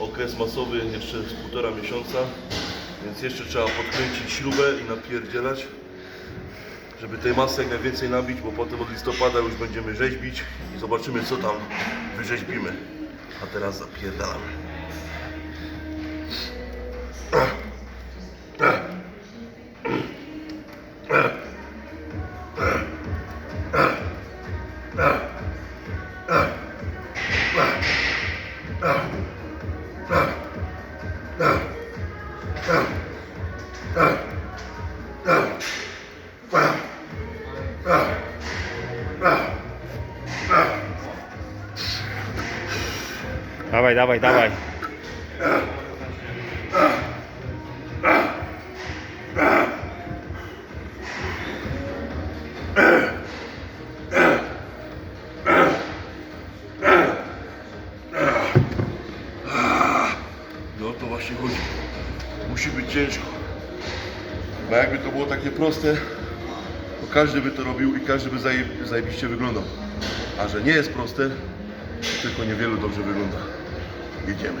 okres masowy jeszcze z półtora miesiąca, więc jeszcze trzeba podkręcić śrubę i napierdzielać, żeby tej masy jak najwięcej nabić, bo potem od listopada już będziemy rzeźbić i zobaczymy co tam wyrzeźbimy. A teraz zapierdalamy. Dawaj, dawaj, dawaj. Ugh. Chodzi. Musi być ciężko. Bo jakby to było takie proste, to każdy by to robił i każdy by zaje, zajebiście wyglądał. A że nie jest proste, tylko niewielu dobrze wygląda. Jedziemy.